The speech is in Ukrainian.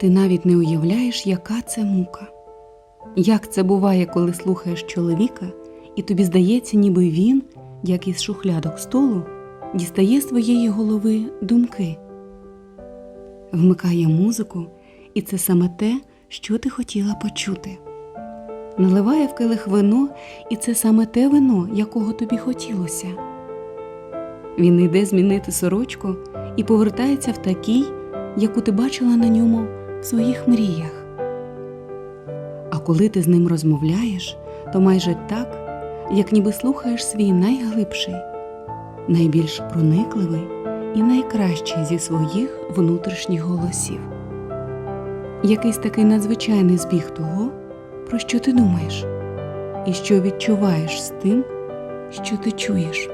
Ти навіть не уявляєш, яка це мука. Як це буває, коли слухаєш чоловіка, і тобі здається, ніби він, як із шухлядок столу, дістає з твоєї голови думки, вмикає музику, і це саме те, що ти хотіла почути. Наливає в келих вино, і це саме те вино, якого тобі хотілося. Він йде змінити сорочку і повертається в такій, яку ти бачила на ньому своїх мріях. А коли ти з ним розмовляєш, то майже так, як ніби слухаєш свій найглибший, найбільш проникливий і найкращий зі своїх внутрішніх голосів. Якийсь такий надзвичайний збіг того, про що ти думаєш, і що відчуваєш з тим, що ти чуєш.